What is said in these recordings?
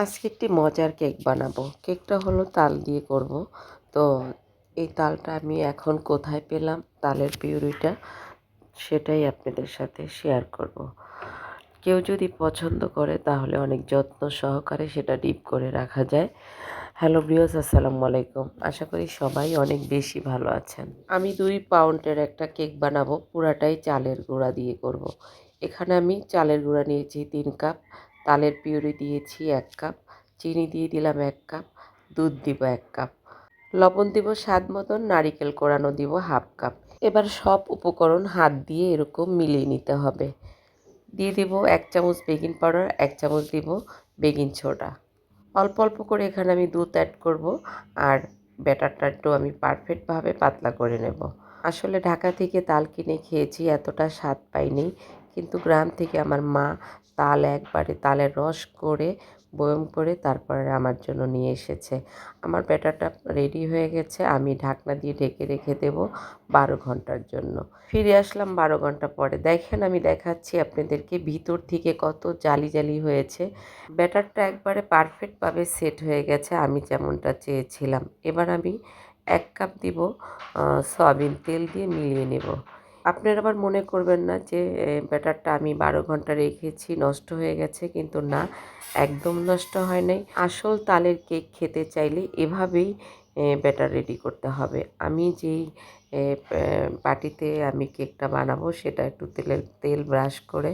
আজকে একটি মজার কেক বানাবো। কেকটা হলো তাল দিয়ে করব। তো এই তালটা আমি এখন কোথায় পেলাম, তালের পিউরিটা, সেটাই আপনাদের সাথে শেয়ার করব। কেউ যদি পছন্দ করে তাহলে অনেক যত্ন সহকারে সেটা ডিপ করে রাখা যায়। হ্যালো বিয়স আসসালামু আলাইকুম। আশা করি সবাই অনেক বেশি ভালো আছেন। আমি দুই পাউন্ডের একটা কেক বানাবো, পুরাটাই চালের গুঁড়া দিয়ে করব। এখানে আমি চালের গুঁড়া নিয়েছি তিন কাপ। তালের পিউরি দিয়েছি এক কাপ, চিনি দিয়ে দিলাম এক কাপ, দুধ দিব এক কাপ। লবণ দিব স্বাদ মতন, নারিকেল কোড়ানো দিব হাফ কাপ। এবার সব উপকরণ হাত দিয়ে এরকম মিলিয়ে নিতে হবে। দিয়ে দিব এক চামচ বেকিং পাউডার, এক চামচ দিব বেকিং সোডা। অল্প অল্প করে এখানে আমি দুধ অ্যাড করব আর ব্যাটারটা একটু আমি পারফেক্টভাবে পাতলা করে নেব। আসলে ঢাকা থেকে তাল কিনে খেয়েছি, এতটা স্বাদ পাইনি। কিন্তু গ্রাম থেকে আমার মা তাল একবারে তালের রস করে বয়ম করে তারপরে আমার জন্য নিয়ে এসেছে। আমার ব্যাটারটা রেডি হয়ে গেছে, আমি ঢাকনা দিয়ে ঢেকে রেখে দেব বারো ঘণ্টার জন্য। ফিরে আসলাম বারো ঘণ্টা পরে। দেখেন, আমি দেখাচ্ছি আপনাদেরকে ভিতর থেকে কত জালি জালি হয়েছে। ব্যাটারটা একবারে পারফেক্টভাবে সেট হয়ে গেছে, আমি যেমনটা চেয়েছিলাম। এবার আমি এক কাপ দিব সয়াবিন তেল দিয়ে মিলিয়ে নেব। আপনারা আবার মনে করবেন না যে ব্যাটারটা আমি বারো ঘণ্টা রেখেছি, নষ্ট হয়ে গেছে, কিন্তু না, একদম নষ্ট হয় নাই। আসল তালের কেক খেতে চাইলে এভাবেই ব্যাটার রেডি করতে হবে। আমি যেই বাটিতে আমি কেকটা বানাবো, সেটা একটু তেলের তেল ব্রাশ করে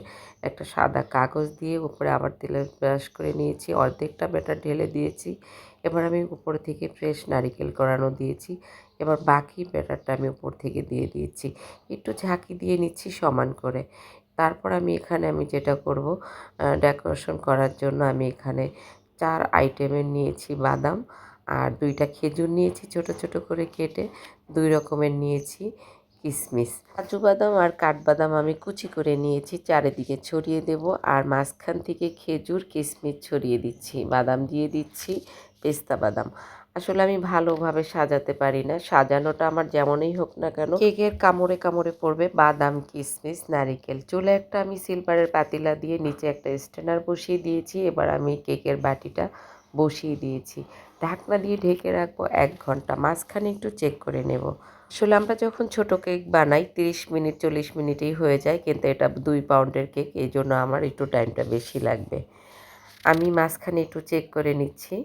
একটা সাদা কাগজ দিয়ে উপরে আবার তেলের ব্রাশ করে নিয়েছি। অর্ধেকটা ব্যাটার ঢেলে দিয়েছি। এবার আমি উপর থেকে ফ্রেশ নারিকেল করানো দিয়েছি। এবার বাকি ব্যাটারটা আমি উপর থেকে দিয়ে দিয়েছি। একটু ঝাঁকি দিয়ে নিচ্ছি সমান করে। তারপর আমি এখানে আমি যেটা করব ডেকোরেশন করার জন্য আমি এখানে চার আইটেমের নিয়েছি বাদাম। আর দুইটা খেজুর নিয়েছি ছোট ছোট করে কেটে দুই রকমের নিয়েছি কিশমিশ কাজু বাদাম আর কাঠবাদাম আমি কুচি করে নিয়েছি, চারিদিকে ছড়িয়ে দেব আর মাঝখান থেকে খেজুর কিশমিশ ছড়িয়ে দিচ্ছি, বাদাম দিয়ে দিচ্ছি, পেস্তা বাদাম। আসলে আমি ভালোভাবে সাজাতে পারি না, সাজানোটা আমার যেমনই হোক না কেন, কেকের কামড়ে কামড়ে পড়বে বাদাম কিশমিশ নারিকেল। চুলে একটা আমি সিলভারের পাতিলা দিয়ে নিচে একটা স্ট্যান্ডার বসিয়ে দিয়েছি, এবার আমি কেকের বাটিটা বসিয়ে দিয়েছি। ঢাকনা দিয়ে ঢেকে রাখব, এক ঘণ্টা। মাঝখানে একটু চেক করে নেব। আসলে আমরা যখন ছোট কেক বানাই, তিরিশ মিনিট, চল্লিশ মিনিটেই হয়ে যায়, কিন্তু এটা দুই পাউন্ডের কেক এই জন্য আমার একটু টাইমটা বেশি লাগবে। আমি মাঝখানে একটু চেক করে নিচ্ছি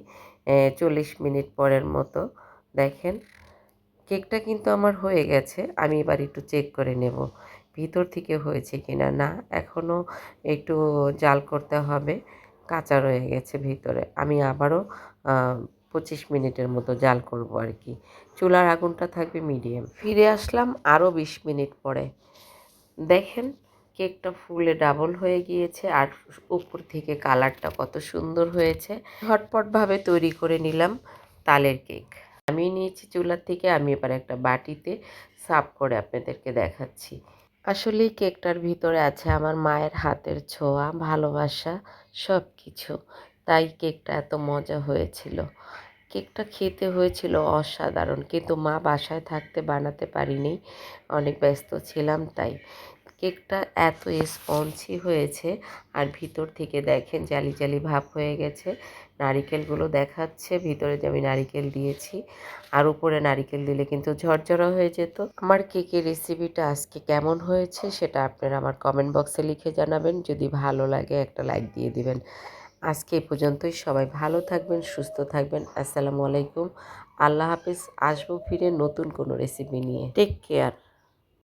চল্লিশ মিনিট পরের মতো। দেখেন কেকটা কিন্তু আমার হয়ে গেছে, আমি এবার একটু চেক করে নেব, ভিতর থেকে হয়েছে কিনা? না এখনও একটু জাল করতে হবে, কাঁচা রয়ে গেছে ভিতরে। আমি আবারও পঁচিশ মিনিটের মতো জাল করব আর কি। চুলার আগুনটা থাকবে মিডিয়াম। ফিরে আসলাম আরও বিশ মিনিট পরে। দেখেন কেকটা ফুলে ডাবল হয়ে গিয়েছে আর উপর থেকে কালারটা কত সুন্দর হয়েছে। ঝটপটভাবে তৈরি করে নিলাম তালের কেক। আমি নিয়েছি চুলার থেকে, আমি এবার একটা বাটিতে সাফ করে আপনাদেরকে দেখাচ্ছি। আসলে কেকটার ভিতরে আছে আমার মায়ের হাতের ছোঁয়া, ভালোবাসা সব কিছু তাই কেকটা এত মজা হয়েছিল। কেকটা খেতে হয়েছিল অসাধারণ, কিন্তু মা বাসায় থাকতে বানাতে পারিনি। অনেক ব্যস্ত ছিলাম তাই। কেকটা এত স্পঞ্জি হয়েছে আর ভিতর থেকে দেখেন জালি জালি ভাব হয়ে গেছে। নারিকেলগুলো দেখাচ্ছে, ভিতরে যে আমি নারিকেল দিয়েছি আর উপরে নারিকেল দিলে কিন্তু ঝরঝরা হয়ে যেত। আমার কেকের রেসিপিটা আজকে কেমন হয়েছে সেটা আপনারা আমার কমেন্ট বক্সে লিখে জানাবেন। যদি ভালো লাগে একটা লাইক দিয়ে দিবেন। আজকে এই পর্যন্তই। সবাই ভালো থাকবেন, সুস্থ থাকবেন। আসসালামু আলাইকুম। আল্লাহ হাফিজ। আসব ফিরে নতুন কোনো রেসিপি নিয়ে। Take care